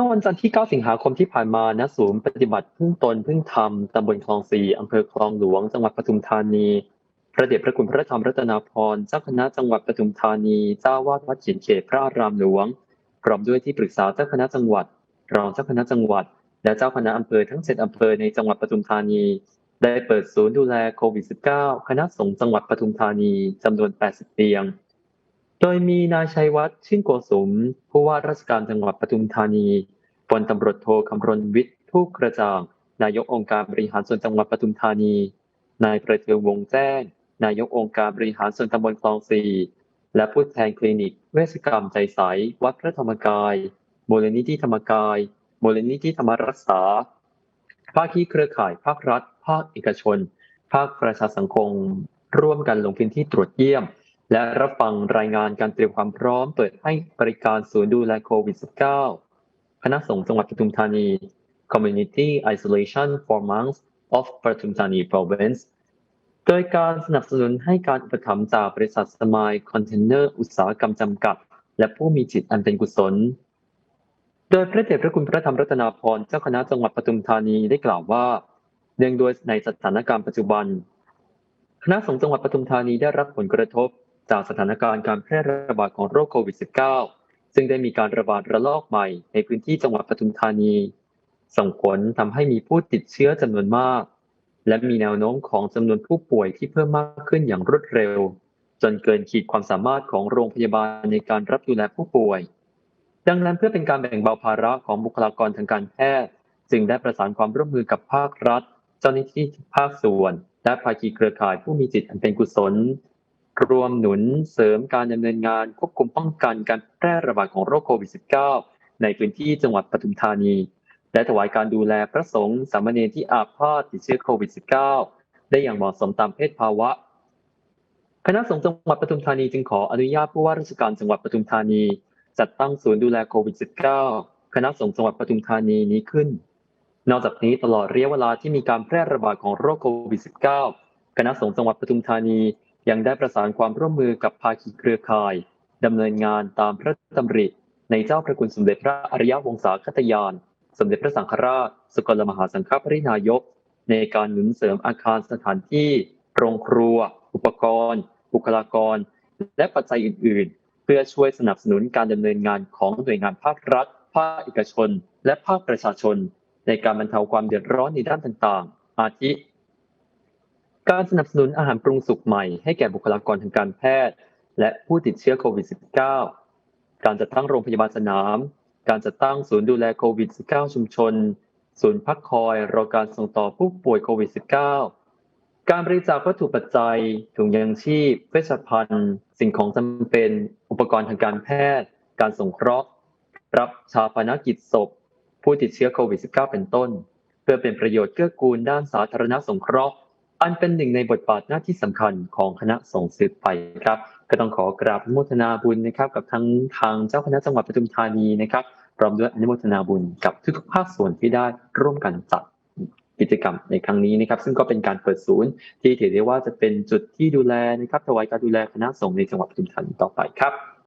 มื่อวันจันทร์ที่ 9 สิงหาคมที่ผ่านมาณศูนย์ปฏิบัติพึ่งตนพึ่งธรรมตำบลคลองสีอำเภอคลองหลวง จังหวัดปทุมธานี พระเดชพระคุณพระธรรมรัตนาพรเจ้าคณะจังหวัดปทุมธานีเจ้าวาดวัดเขียนเขตพระอารามหลวงพร้อมด้วยที่ปรึกษาเจ้าคณะจังหวัด รองเจ้าคณะจังหวัด และเจ้าคณะอำเภอทั้งเจ็ดอำเภอในจังหวัดปทุมธานี ได้เปิดศูนย์ดูแลโควิด -19 คณะสงฆ์จังหวัดปทุมธานีจำนวน 80 เตียง โดยมีนายชัยวัฒน์ชื่นโกสมผู้ว่าราชการจังหวัดปทุมธานีพลตำรวจโทคำรณวิทย์ทูกกระจ่าง นายกองค์การบริหารส่วนจังหวัดปทุมธานี นายประเทืองวงแจ้ง นายกองค์การบริหารส่วนตำบลคลองสี่และผู้แทนคลินิก เวชกรรมใจใส วัดพระธรรมกายมูลนิธิธรรมกายมูลนิธิธรรมรักษา ภาคีเครือข่ายภาครัฐ ภาคเอกชน ภาคประชาสังคม ร่วมกันลงพื้นที่ตรวจเยี่ยม และรับฟังรายงานการเตรียมความพร้อมเปิดให้บริการศูนย์ดูแลโควิด -19 คณะสงฆ์จังหวัดปทุมธานี Community Isolation for Monks of ปทุมธานี Province โดยการสนับสนุนให้การอุปถัมภ์จากบริษัทสมายคอนเทนเนอร์อุตสาหกรรมจำกัด และผู้มีจิตอันเป็นกุศล โดยพระเดชพระคุณพระธรรมรัตนาพรเจ้าคณะจังหวัดปทุมธานีได้กล่าวว่า เนื่องด้วยในสถานการณ์ปัจจุบัน คณะสงฆ์จังหวัดปทุมธานีได้รับผลกระทบ จากสถานการณ์การแพร่ระบาดของโรคโควิด -19 ซึ่งได้มีการระบาดระลอกใหม่ในพื้นที่จังหวัดปทุมธานี ส่งผลทำให้มีผู้ติดเชื้อจำนวนมาก และมีแนวโน้มของจำนวนผู้ป่วยที่เพิ่มมากขึ้นอย่างรวดเร็ว จนเกินขีดความสามารถของโรงพยาบาลในการรับดูแลผู้ป่วย ดังนั้นเพื่อเป็นการแบ่งเบาภาระของบุคลากรทางการแพทย์ จึงได้ประสานความร่วมมือกับภาครัฐ เจ้าหน้าที่ภาคส่วน และภาคีเครือข่ายผู้มีจิตอันเป็นกุศล รวมหนุนเสริมการดำเนินงานควบคุมป้องกันการแพร่ระบาดของโรคโควิด -19 ในพื้นที่จังหวัดปทุมธานี และถวายการดูแลพระสงฆ์สามเณรที่อาพาธติดเชื้อโควิด -19 ได้อย่างเหมาะสมตามเพศภาวะ คณะสงฆ์จังหวัดปทุมธานีจึงขออนุญาตผู้ว่าราชการจังหวัดปทุมธานี จัดตั้งศูนย์ดูแลโควิด -19 คณะสงฆ์จังหวัดปทุมธานีนี้ขึ้น นอกจากนี้ตลอดระยะเวลาที่มีการแพร่ระบาดของโรคโควิด -19 คณะสงฆ์จังหวัดปทุมธานี ยังได้ประสานความร่วมมือกับภาคีเครือข่ายดำเนินงานตามพระดำริ ในเจ้าพระคุณสมเด็จพระอริยวงศาคตยาน สมเด็จพระสังฆราช สกลมหาสังฆปรินายก ในการหนุนเสริมอาคารสถานที่โรงครัว อุปกรณ์ บุคลากร และปัจจัยอื่น ๆ เพื่อช่วยสนับสนุนการดำเนินงานของหน่วยงานภาครัฐ ภาคเอกชน และภาคประชาชน ในการบรรเทาความเดือดร้อนในด้านต่างๆ อาทิ การสนับสนุนอาหารปรุงสุกใหม่ให้แก่บุคลากรทางการแพทย์ และผู้ติดเชื้อโควิด -19 การจัดตั้งโรงพยาบาลสนาม การจัดตั้งศูนย์ดูแลโควิด -19 ชุมชน ศูนย์พักคอยรอการส่งต่อผู้ป่วยโควิด -19 การบริจาควัตถุปัจจัยถุงยางชีพ เวชภัณฑ์ สิ่งของจำเป็น อุปกรณ์ทางการแพทย์ การส่งเคราะห์ รับชาปนกิจศพ ผู้ติดเชื้อโควิด -19 เป็นต้น เพื่อเป็นประโยชน์เกื้อกูลด้านสาธารณสงเคราะห์ อันเป็นหนึ่งในบทบาทหน้าที่สำคัญของคณะสงฆ์สืบไปครับ ก็ต้องขอกราบอนุโมทนาบุญนะครับกับทั้งทางเจ้าคณะจังหวัดปทุมธานีนะครับพร้อมด้วยอนุโมทนาบุญกับทุกๆภาคส่วนที่ได้ร่วมกันจัดกิจกรรมในครั้งนี้นะครับ ซึ่งก็เป็นการเปิดศูนย์ ที่ถือได้ว่าจะเป็นจุดที่ดูแลนะครับถวายการดูแลคณะสงฆ์ในจังหวัดปทุมธานีต่อไปครับ